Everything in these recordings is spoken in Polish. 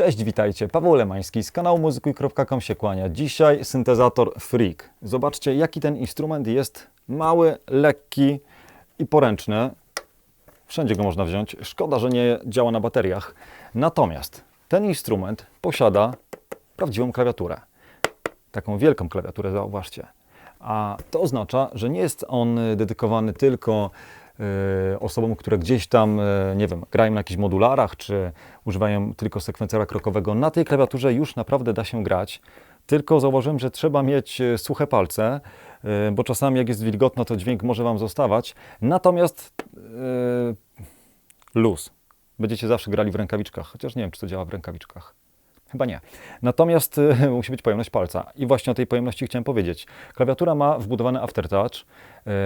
Cześć, witajcie. Paweł Lemański z kanału muzykuj.com się kłania. Dzisiaj syntezator Freak. Zobaczcie, jaki ten instrument jest mały, lekki i poręczny. Wszędzie go można wziąć. Szkoda, że nie działa na bateriach. Natomiast ten instrument posiada prawdziwą klawiaturę. Taką wielką klawiaturę, zauważcie. A to oznacza, że nie jest on dedykowany tylko osobom, które gdzieś tam, e, nie wiem, grają na jakichś modularach, czy używają tylko sekwencera krokowego. Na tej klawiaturze już naprawdę da się grać. Tylko zauważyłem, że trzeba mieć e, suche palce, bo czasami jak jest wilgotno, to dźwięk może Wam zostawać. Natomiast luz. Będziecie zawsze grali w rękawiczkach, chociaż nie wiem, czy to działa w rękawiczkach. Chyba nie. Natomiast y, musi być pojemność palca. I właśnie o tej pojemności chciałem powiedzieć. Klawiatura ma wbudowany aftertouch.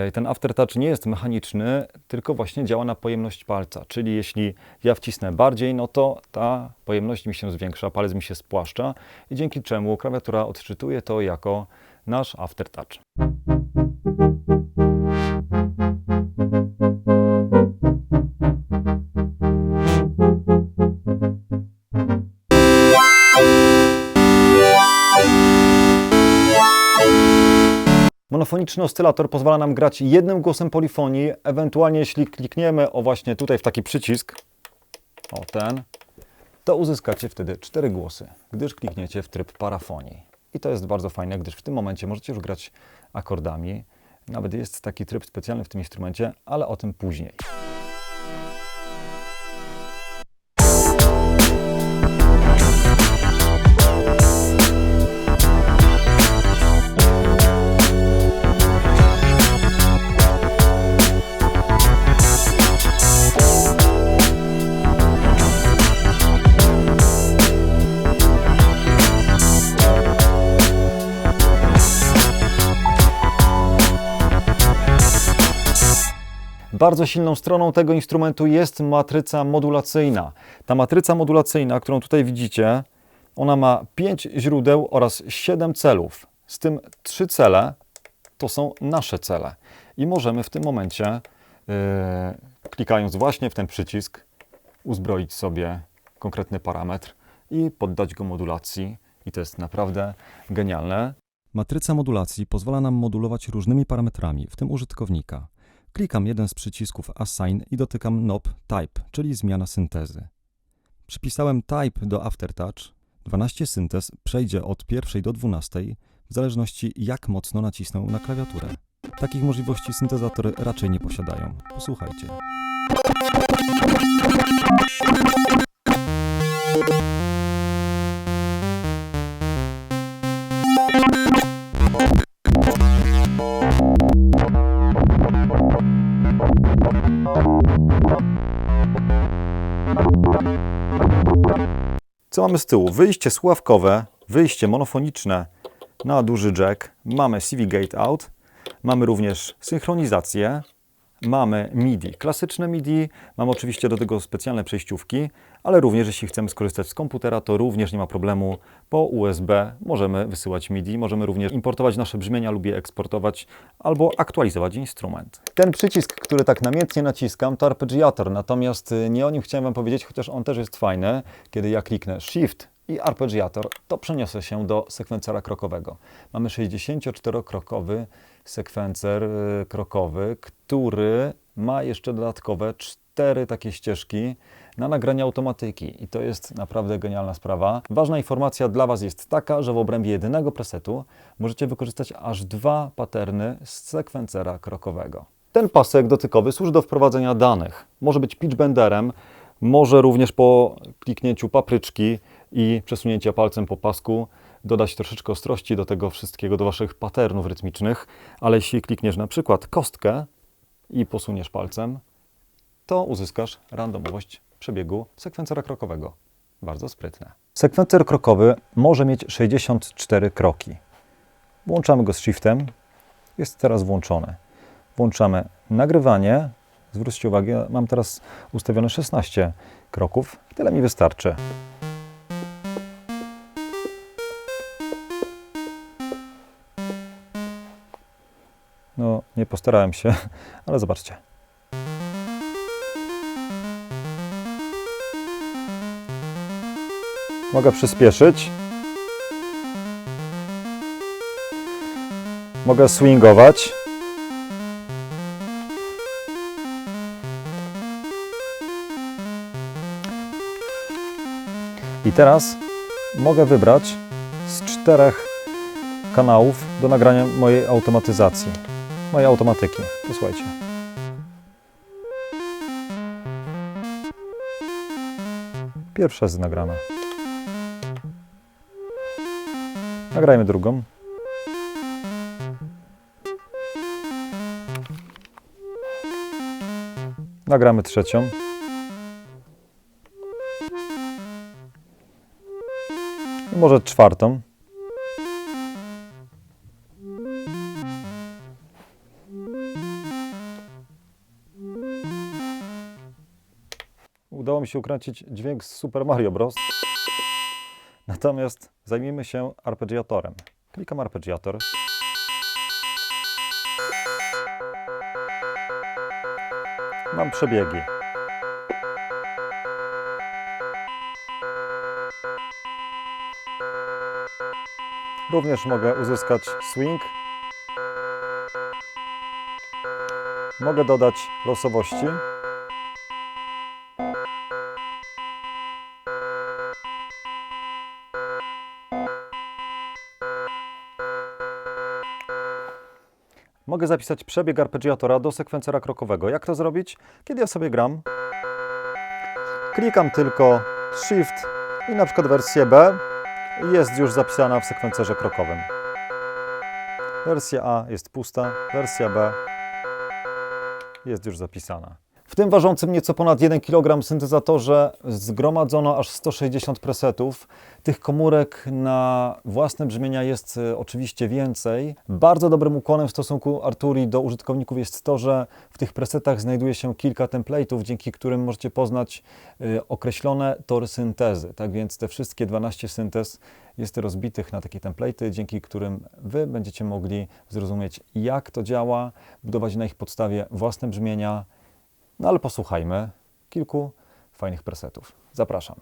Y, ten aftertouch nie jest mechaniczny, tylko właśnie działa na pojemność palca. Czyli jeśli ja wcisnę bardziej, no to ta pojemność mi się zwiększa, palec mi się spłaszcza i dzięki czemu klawiatura odczytuje to jako nasz aftertouch. Monofoniczny oscylator pozwala nam grać jednym głosem polifonii, ewentualnie jeśli klikniemy o właśnie tutaj w taki przycisk, o ten, to uzyskacie wtedy cztery głosy, gdyż klikniecie w tryb parafonii. I to jest bardzo fajne, gdyż w tym momencie możecie już grać akordami. Nawet jest taki tryb specjalny w tym instrumencie, ale o tym później. Bardzo silną stroną tego instrumentu jest matryca modulacyjna. Ta matryca modulacyjna, którą tutaj widzicie, ona ma 5 źródeł oraz 7 celów. Z tym 3 cele to są nasze cele. I możemy w tym momencie, yy, klikając właśnie w ten przycisk, uzbroić sobie konkretny parametr i poddać go modulacji. I to jest naprawdę genialne. Matryca modulacji pozwala nam modulować różnymi parametrami, w tym użytkownika. Klikam jeden z przycisków Assign i dotykam knob Type, czyli zmiana syntezy. Przypisałem Type do Aftertouch. 12 syntez przejdzie od pierwszej do 12, w zależności jak mocno nacisnę na klawiaturę. Takich możliwości syntezatory raczej nie posiadają. Posłuchajcie. Co mamy z tyłu? Wyjście słuchawkowe, wyjście monofoniczne. Na duży jack, mamy CV Gate Out, mamy również synchronizację, mamy MIDI, klasyczne MIDI, mamy oczywiście do tego specjalne przejściówki, ale również jeśli chcemy skorzystać z komputera, to również nie ma problemu. Po USB możemy wysyłać MIDI, możemy również importować nasze brzmienia lub je eksportować albo aktualizować instrument. Ten przycisk, który tak namiętnie naciskam, to arpeggiator, natomiast y, nie o nim chciałem Wam powiedzieć, chociaż on też jest fajny. Kiedy ja kliknę Shift i arpeggiator, to przeniosę się do sekwencera krokowego. Mamy 64-krokowy sekwencer y, krokowy, który ma jeszcze dodatkowe cztery takie ścieżki na nagranie automatyki i to jest naprawdę genialna sprawa. Ważna informacja dla Was jest taka, że w obrębie jedynego presetu możecie wykorzystać aż dwa paterny z sekwencera krokowego. Ten pasek dotykowy służy do wprowadzenia danych. Może być pitchbenderem, może również po kliknięciu papryczki i przesunięcia palcem po pasku dodać troszeczkę ostrości do tego wszystkiego, do Waszych patternów rytmicznych, ale jeśli klikniesz na przykład kostkę i posuniesz palcem, to uzyskasz randomowość przebiegu sekwencera krokowego. Bardzo sprytne. Sekwencer krokowy może mieć 64 kroki. Włączamy go z shiftem. Jest teraz włączony. Włączamy nagrywanie. Zwróćcie uwagę, mam teraz ustawione 16 kroków. Tyle mi wystarczy. No, nie postarałem się, ale zobaczcie. Mogę przyspieszyć. Mogę swingować. I teraz mogę wybrać z czterech kanałów do nagrania mojej automatyzacji, mojej automatyki. Posłuchajcie. Pierwsza jest nagrana. Nagrajmy drugą. Nagramy trzecią. I może czwartą. Udało mi się ukręcić dźwięk z Super Mario Bros. Natomiast zajmijmy się arpeggiatorem. Klikam arpeggiator. Mam przebiegi. Również mogę uzyskać swing. Mogę dodać losowości. Mogę zapisać przebieg arpeggiatora do sekwencera krokowego. Jak to zrobić? Kiedy ja sobie gram, klikam tylko Shift i na przykład wersję B jest już zapisana w sekwencerze krokowym. Wersja A jest pusta, wersja B jest już zapisana. W tym ważącym nieco ponad 1 kg syntezatorze zgromadzono aż 160 presetów. Tych komórek na własne brzmienia jest e, oczywiście więcej. Bardzo dobrym ukłonem w stosunku Arturi do użytkowników jest to, że w tych presetach znajduje się kilka template'ów, dzięki którym możecie poznać e, określone tory syntezy. Tak więc te wszystkie 12 syntez jest rozbitych na takie template'y, dzięki którym Wy będziecie mogli zrozumieć, jak to działa, budować na ich podstawie własne brzmienia. No ale posłuchajmy kilku fajnych presetów. Zapraszam.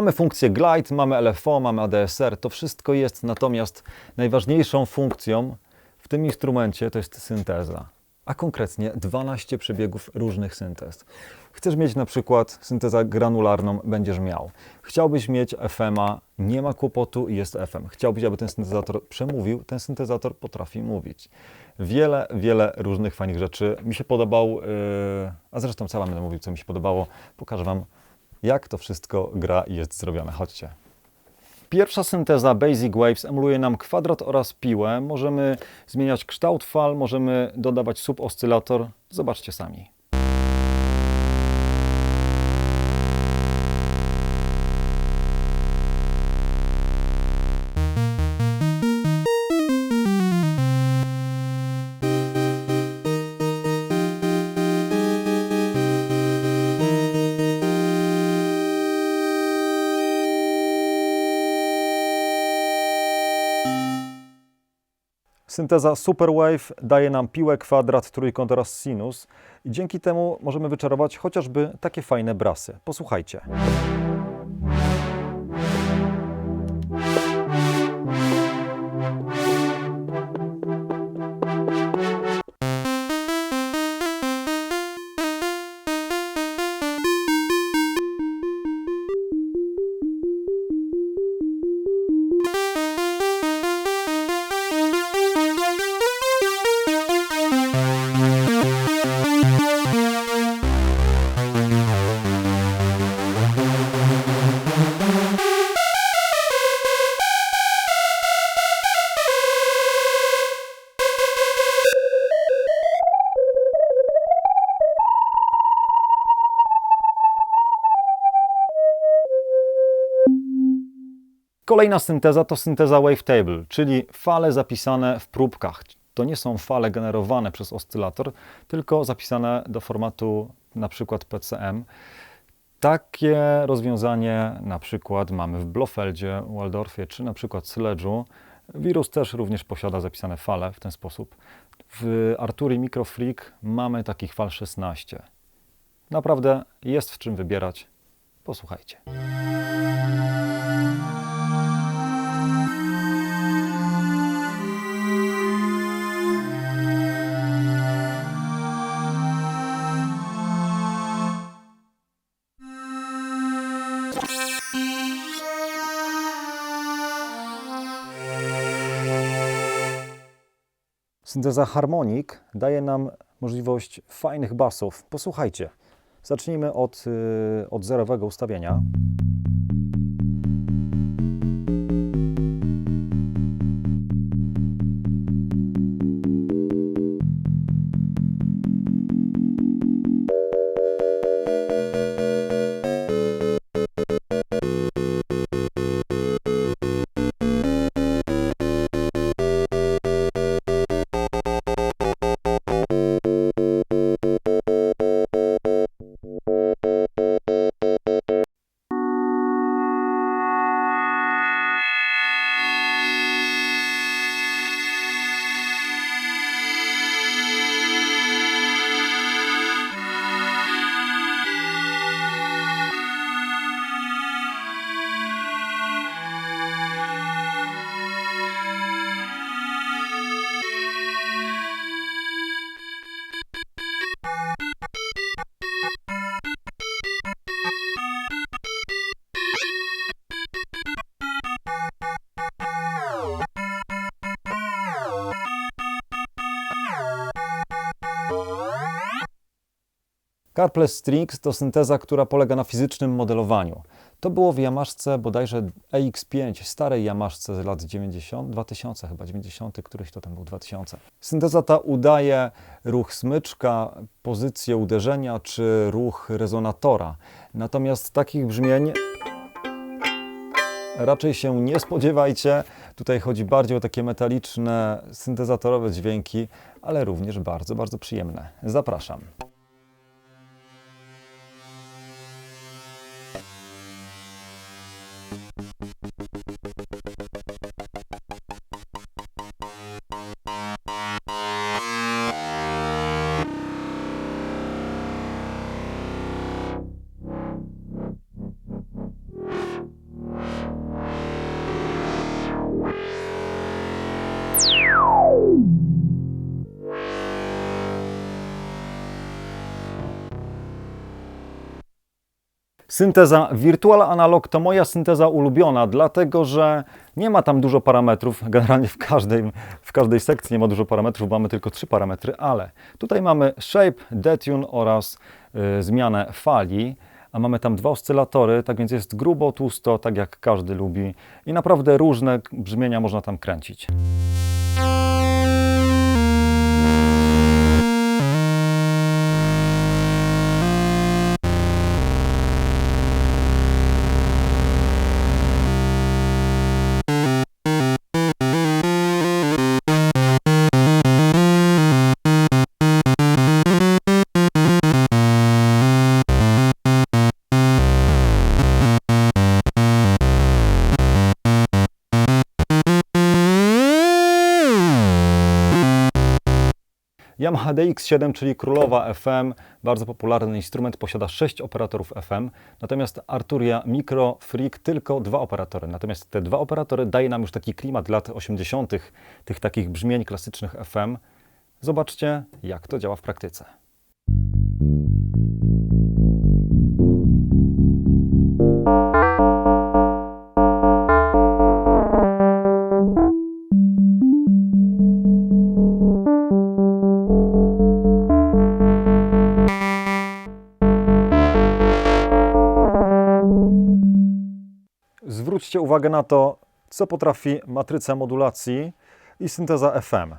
Mamy funkcję glide, mamy LFO, mamy ADSR, to wszystko jest, natomiast najważniejszą funkcją w tym instrumencie to jest synteza, a konkretnie 12 przebiegów różnych syntez. Chcesz mieć na przykład syntezę granularną, będziesz miał. Chciałbyś mieć FM-a, nie ma kłopotu, jest FM. Chciałbyś, aby ten syntezator przemówił, ten syntezator potrafi mówić. Wiele, wiele różnych fajnych rzeczy. Mi się podobał, yy, a zresztą co będę mówił, co mi się podobało, pokażę Wam jak to wszystko gra i jest zrobione. Chodźcie. Pierwsza synteza Basic Waves emuluje nam kwadrat oraz piłę. Możemy zmieniać kształt fal, możemy dodawać suboscylator. Zobaczcie sami. Synteza Superwave daje nam piłę, kwadrat, trójkąt oraz sinus i dzięki temu możemy wyczarować chociażby takie fajne brasy. Posłuchajcie. Kolejna synteza to synteza wavetable, czyli fale zapisane w próbkach. To nie są fale generowane przez oscylator, tylko zapisane do formatu na przykład PCM. Takie rozwiązanie na przykład mamy w Blofeldzie, Waldorfie czy na przykład Sledge'u. Wirus też również posiada zapisane fale w ten sposób. W Arturii Microfreak mamy takich fal 16. Naprawdę jest w czym wybierać. Posłuchajcie. Synteza harmonik daje nam możliwość fajnych basów. Posłuchajcie. Zacznijmy od, y, od zerowego ustawienia. Carpless Strings to synteza, która polega na fizycznym modelowaniu. To było w Yamaszce bodajże EX5, starej Yamaszce z lat 90, 2000 chyba, 90, któryś to tam był 2000. Synteza ta udaje ruch smyczka, pozycję uderzenia czy ruch rezonatora. Natomiast takich brzmień raczej się nie spodziewajcie. Tutaj chodzi bardziej o takie metaliczne, syntezatorowe dźwięki, ale również bardzo, bardzo przyjemne. Zapraszam. Synteza Virtual Analog to moja synteza ulubiona, dlatego że nie ma tam dużo parametrów. Generalnie w każdej, w każdej sekcji nie ma dużo parametrów, mamy tylko trzy parametry, ale tutaj mamy shape, detune oraz y, zmianę fali. a mamy tam dwa oscylatory, tak więc jest grubo, tłusto, tak jak każdy lubi i naprawdę różne brzmienia można tam kręcić. Yamaha DX7, czyli królowa FM, bardzo popularny instrument, posiada 6 operatorów FM, natomiast Arturia Micro Freak tylko dwa operatory. Natomiast te dwa operatory daje nam już taki klimat lat 80., tych takich brzmień klasycznych FM. Zobaczcie, jak to działa w praktyce. Zwróćcie uwagę na to, co potrafi matryca modulacji i synteza FM.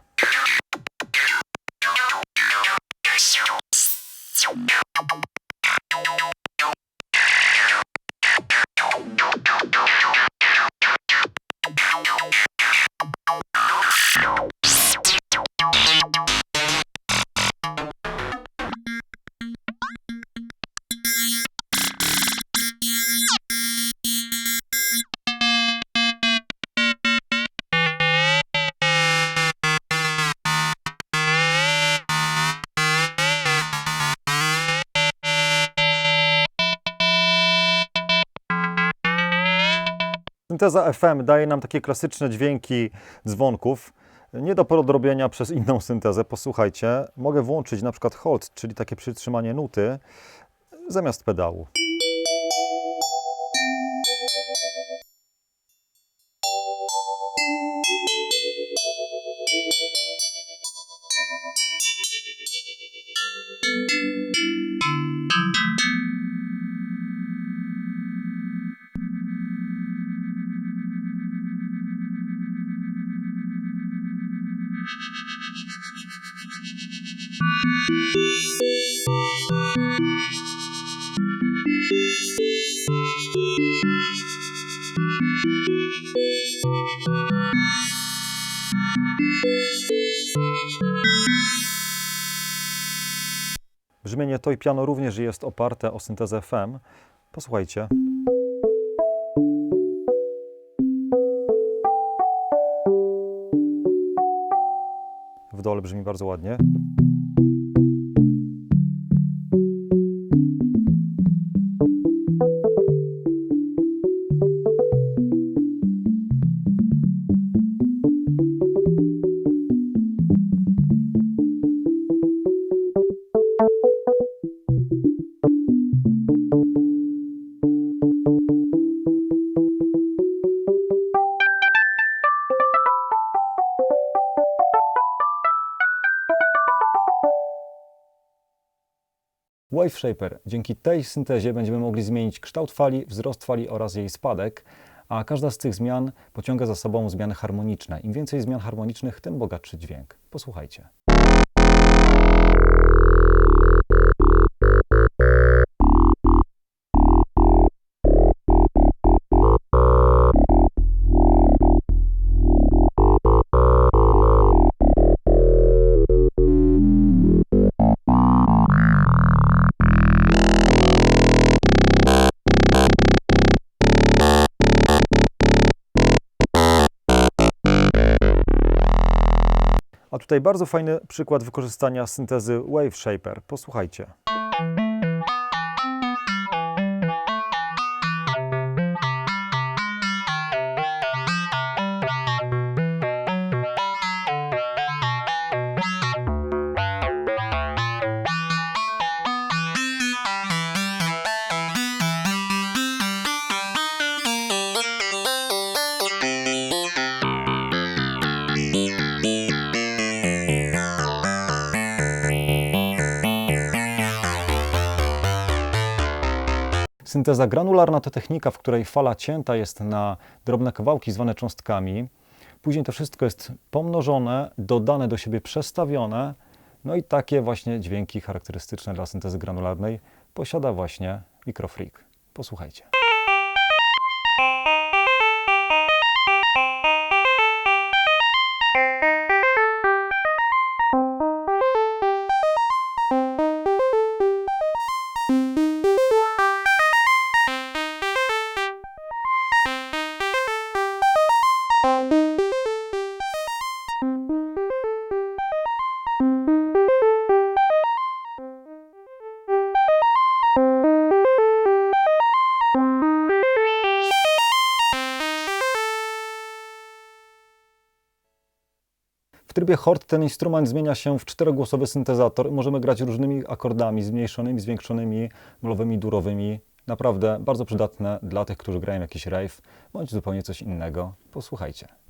Synteza FM daje nam takie klasyczne dźwięki dzwonków. Nie do podrobienia przez inną syntezę. Posłuchajcie, mogę włączyć na przykład hold, czyli takie przytrzymanie nuty zamiast pedału. Brzmienie Toy Piano również jest oparte o syntezę FM. Posłuchajcie. W dole brzmi bardzo ładnie. Shaper. Dzięki tej syntezie będziemy mogli zmienić kształt fali, wzrost fali oraz jej spadek, a każda z tych zmian pociąga za sobą zmiany harmoniczne. Im więcej zmian harmonicznych, tym bogatszy dźwięk. Posłuchajcie. Tutaj bardzo fajny przykład wykorzystania syntezy Wave Shaper. Posłuchajcie. Synteza granularna to technika, w której fala cięta jest na drobne kawałki zwane cząstkami. Później to wszystko jest pomnożone, dodane do siebie, przestawione. No i takie właśnie dźwięki charakterystyczne dla syntezy granularnej posiada właśnie Microfreak. Posłuchajcie. Trybie Hort ten instrument zmienia się w czterogłosowy syntezator. Możemy grać różnymi akordami, zmniejszonymi, zwiększonymi, molowymi, durowymi. Naprawdę bardzo przydatne dla tych, którzy grają jakiś rave, bądź zupełnie coś innego. Posłuchajcie.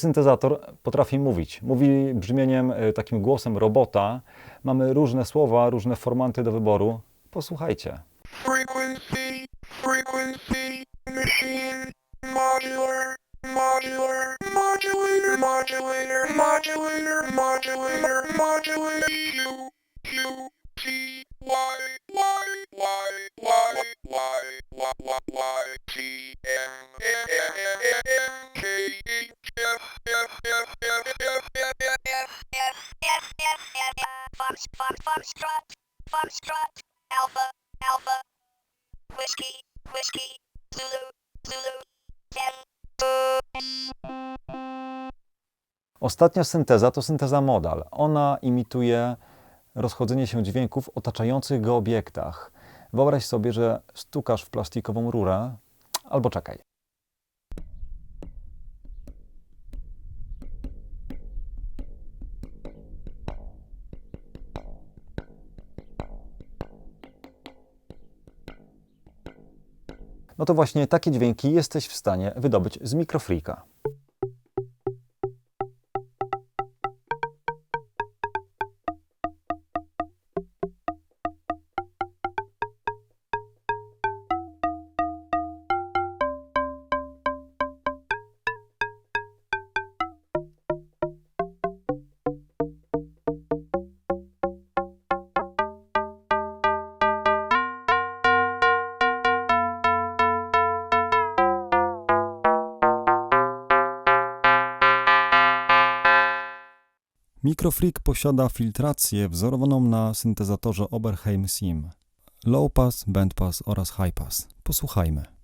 Syntezator potrafi mówić. Mówi brzmieniem, y, takim głosem robota. Mamy różne słowa, różne formaty do wyboru. Posłuchajcie. Frequency, frequency, machine, modular, modular, modulator, modulator, modulator, modulator, modulator, Q, Q, T, Y, Y, Y, Y, Y, Y, Y, Y, T, M, M, M, M, M, Foxtrot, Foxtrot, Alpha, Alpha, Whiskey, Whiskey, Zulu, Zulu, Ostatnia synteza to synteza modal. Ona imituje rozchodzenie się dźwięków otaczających go obiektach. Wyobraź sobie, że stukasz w plastikową rurę, albo czekaj. No to właśnie takie dźwięki jesteś w stanie wydobyć z mikrofreaka. Microfreak posiada filtrację wzorowaną na syntezatorze Oberheim SIM. Low pass, band pass oraz high pass. Posłuchajmy.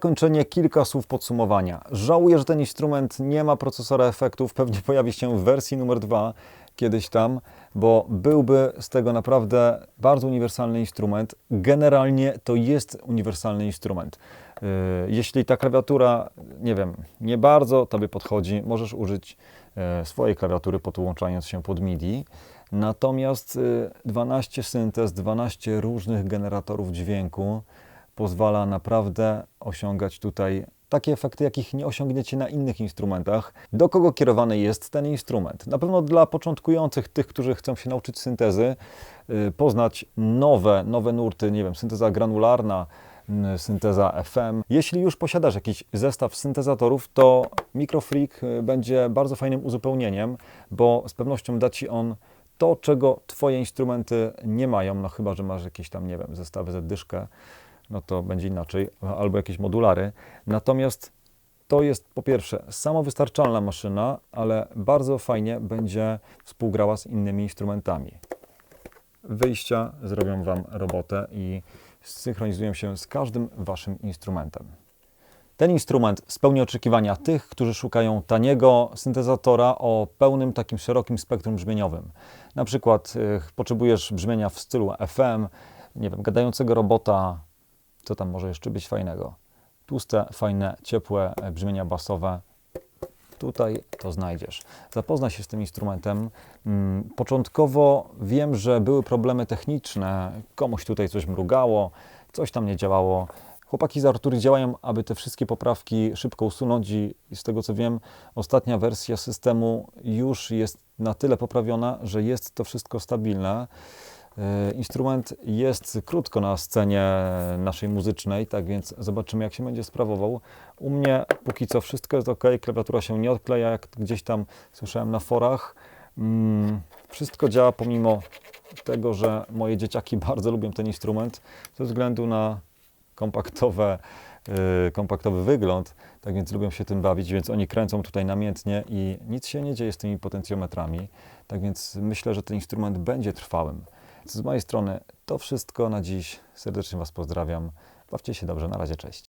Zakończenie kilka słów podsumowania. Żałuję, że ten instrument nie ma procesora efektów. Pewnie pojawi się w wersji numer dwa kiedyś tam, bo byłby z tego naprawdę bardzo uniwersalny instrument. Generalnie to jest uniwersalny instrument. Yy, Jeśli ta klawiatura, nie wiem, nie bardzo Tobie podchodzi, możesz użyć e, swojej klawiatury podłączając się pod MIDI. Natomiast y, 12 syntez, 12 różnych generatorów dźwięku pozwala naprawdę osiągać tutaj takie efekty, jakich nie osiągniecie na innych instrumentach. Do kogo kierowany jest ten instrument? Na pewno dla początkujących, tych, którzy chcą się nauczyć syntezy, y, poznać nowe, nowe nurty, nie wiem, synteza granularna, y, synteza FM. Jeśli już posiadasz jakiś zestaw syntezatorów, to Microfreak y, będzie bardzo fajnym uzupełnieniem, bo z pewnością da Ci on to, czego Twoje instrumenty nie mają, no chyba, że masz jakieś tam, nie wiem, zestawy z dyszkę, no to będzie inaczej, albo jakieś modulary. Natomiast to jest po pierwsze samowystarczalna maszyna, ale bardzo fajnie będzie współgrała z innymi instrumentami. Wyjścia zrobią Wam robotę i synchronizują się z każdym Waszym instrumentem. Ten instrument spełni oczekiwania tych, którzy szukają taniego syntezatora o pełnym takim szerokim spektrum brzmieniowym. Na przykład y, potrzebujesz brzmienia w stylu FM, nie wiem, gadającego robota, co tam może jeszcze być fajnego. Tłuste, fajne, ciepłe e, brzmienia basowe. Tutaj to znajdziesz. Zapoznaj się z tym instrumentem. Mm, Początkowo wiem, że były problemy techniczne, komuś tutaj coś mrugało, coś tam nie działało. Chłopaki z Artury działają, aby te wszystkie poprawki szybko usunąć i i z tego co wiem, ostatnia wersja systemu już jest na tyle poprawiona, że jest to wszystko stabilne. E, Instrument jest krótko na scenie naszej muzycznej, tak więc zobaczymy, jak się będzie sprawował. U mnie póki co wszystko jest ok, klawiatura się nie odkleja, jak gdzieś tam słyszałem na forach. Mm, Wszystko działa pomimo tego, że moje dzieciaki bardzo lubią ten instrument ze względu na kompaktowe, yy, kompaktowy wygląd, tak więc lubią się tym bawić, więc oni kręcą tutaj namiętnie i nic się nie dzieje z tymi potencjometrami, tak więc myślę, że ten instrument będzie trwałym. Z mojej strony to wszystko na dziś. Serdecznie Was pozdrawiam. Bawcie się dobrze. Na razie, cześć.